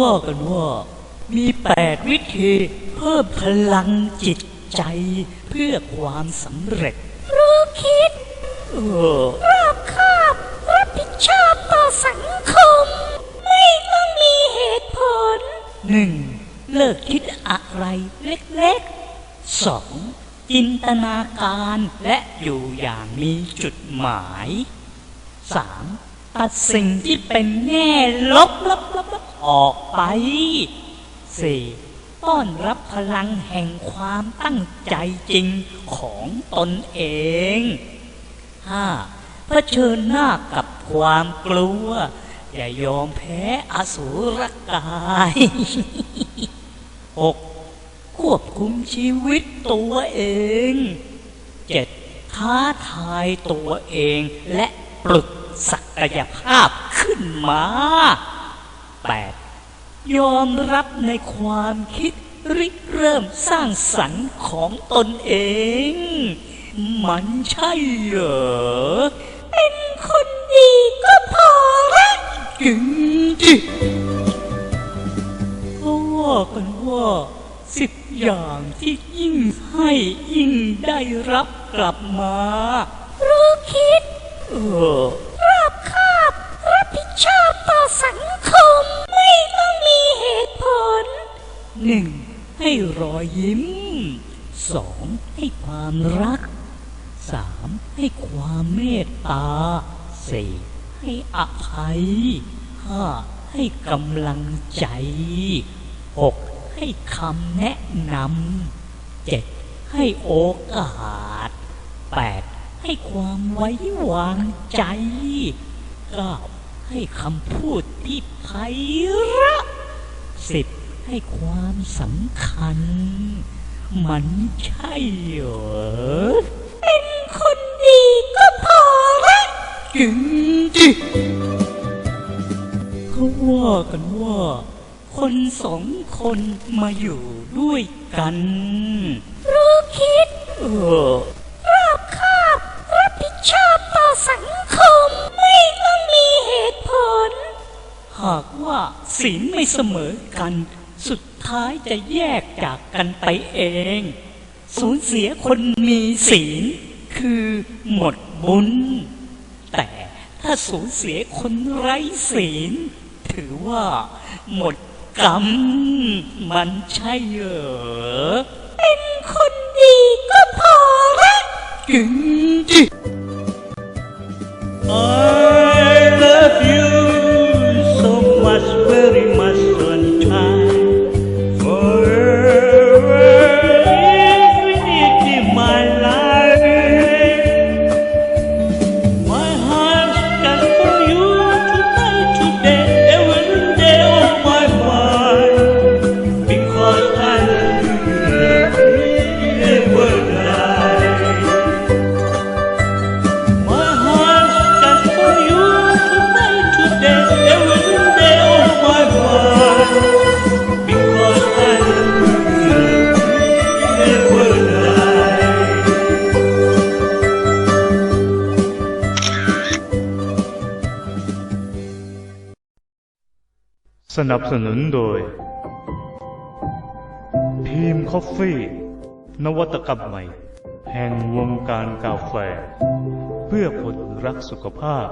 ว่ากันว่ามีแปดวิธีเพิ่มพลังจิตใจเพื่อความสำเร็จ รู้คิดเออรอบคอบรับผิดชอบต่อสังคม ไม่ต้องมีเหตุผลหนึ่งเลิกคิดอะไรเล็กๆสองจินตนาการและอยู่อย่างมีจุดหมายสาม ตัดสิ่งที่เป็นแง่ลบลบลบออกไปสี่ต้อนรับพลังแห่งความตั้งใจจริงของตนเองห้าเผชิญหน้ากับความกลัว อย่ายอมแพ้อสูรกายหกควบคุมชีวิตตัวเองเจ็ดท้าทายตัวเองและปลุก ศักยภาพขึ้นมาแปดยอมรับในความคิดริเริ่มสร้างสรรค์ของตนเอง มันใช่เหรอ เป็นคนดีก็พอละจริงจิเพราะว่ากันว่าสิบอย่างที่ยิ่งให้ยิ่งได้รับกลับมา รู้คิด เออ รอบคอบรับผิดชอบต่อ สังคมไม่ต้องมีเหตุผลหนึ่งให้รอยยิ้มสองให้ความรักสามให้ความเมตตาสี่ให้อภัยห้าให้กำลังใจหกให้คำแนะนำเจ็ดให้โอกาสแปดให้ความไว้วางใจเก้า ให้คำพูดที่ไพเราะสิบให้ความสำคัญ มันใช่เหรอเป็นคนดีก็พอละจริงจิเขาว่ากันว่า คนสองคนมาอยู่ด้วยกันรู้คิดเออ หากว่าศีลไม่เสมอกัน สุดท้ายจะแยกจากกันไปเอง สูญเสียคนมีศีล คือหมดบุญ แต่ถ้าสูญเสียคนไร้ศีล ถือว่าหมดกรรม มันใช่เหรอเป็นคนดีก็พอละจริงจิ สนับสนุนโดย ทีมคอฟฟี่ นวัตกรรมใหม่ แห่งวงการกาแฟ เพื่อผลรักสุขภาพ